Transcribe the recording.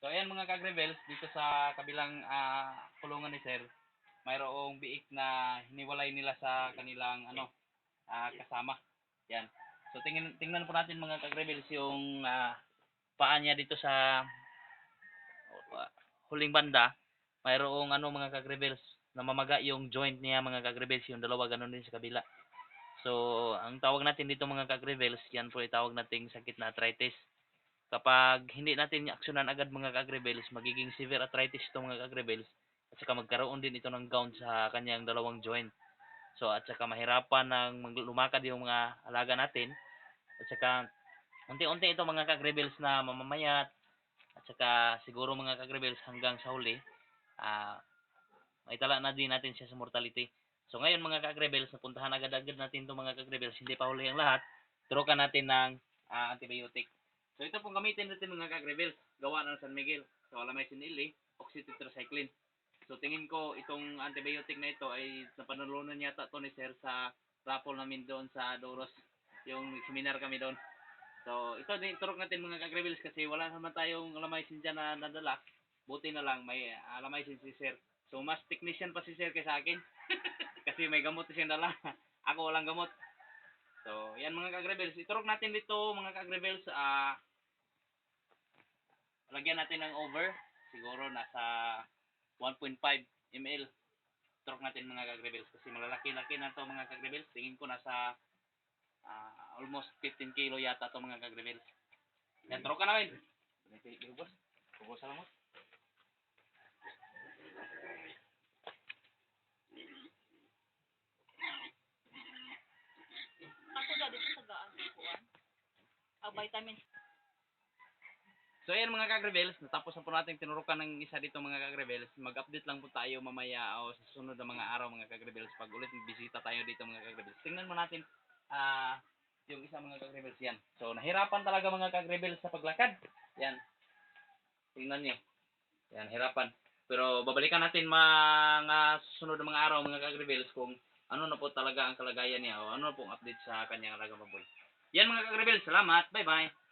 So ayan mga kagrebels, dito sa kabilang ah, kulungan ni Sir, mayroong biik na hiniwalay nila sa kanilang ano ah, kasama. Yan. So tingnan tingnan po natin mga kagrebels yung ah, paa niya dito sa ah, huling banda. Mayroong ano mga kagrebels, namamaga yung joint niya mga kagrebels, yung dalawa ganun din sa kabila. So, ang tawag natin dito mga kagrebels, yan po itawag nating sakit na arthritis. Kapag hindi natin aksyonan agad mga kagrebels, magiging severe arthritis ito mga kagrebels. At saka magkaroon din ito ng gout sa kanyang dalawang joint. So, at saka mahirapan ng lumakad yung mga alaga natin. At saka, unti-unti ito mga kagrebels na mamamayat. At saka, siguro mga kagrebels hanggang sa huli, ah, maitala na din natin siya sa mortality. So ngayon mga kagrebels, napuntahan agad-agad natin itong mga kagrebels, hindi pa huli ang lahat. Turukan natin ng ah, antibiotic. So ito pong gamitin natin mga kagrebels, gawa ng San Miguel. So alamycin Ili, oxytetracycline. So tingin ko itong antibiotic na ito ay napanalunan yata to ni Sir sa raffle namin doon sa Doros. Yung seminar kami doon. So ito din turok natin mga kagrebels kasi wala naman tayong alamycin dyan na nadala. Buti na lang may alamycin si Sir. So mas technician pa si Sir kaysa akin. kasi may gamot siyang dala. Ako walang gamot. So, yan mga kagrebels. Iturok natin dito mga kagrebels. Ah, lagyan natin ng over. Siguro nasa 1.5 ml. Iturok natin mga kagrebels. Kasi malalaki-laki na to mga kagrebels. Tingin ko nasa ah, almost 15 kilo yata to mga kagrebels. Yan, turok ka namin. Bubos. Bubos sa lamot. Ako dyan dito sa gaan ko Ah, vitamins. So ayan mga kagrebels, natapos na po natin tinurukan ng isa dito mga kagrebels. Mag-update lang po tayo mamaya o sa susunod na mga araw mga kagrebels pag ulit bisita tayo dito mga kagrebels. Tingnan mo natin ah yung isa mga kagrebels yan. So nahirapan talaga mga kagrebels sa paglakad. Yan. Tingnan niyo. Yan, hirapan. Pero babalikan natin mga susunod na mga araw mga kagrebels kung ano na po talaga ang kalagayan niya o ano na pong update sa kanyang baboy. Yan mga kagrebels, salamat. Bye-bye.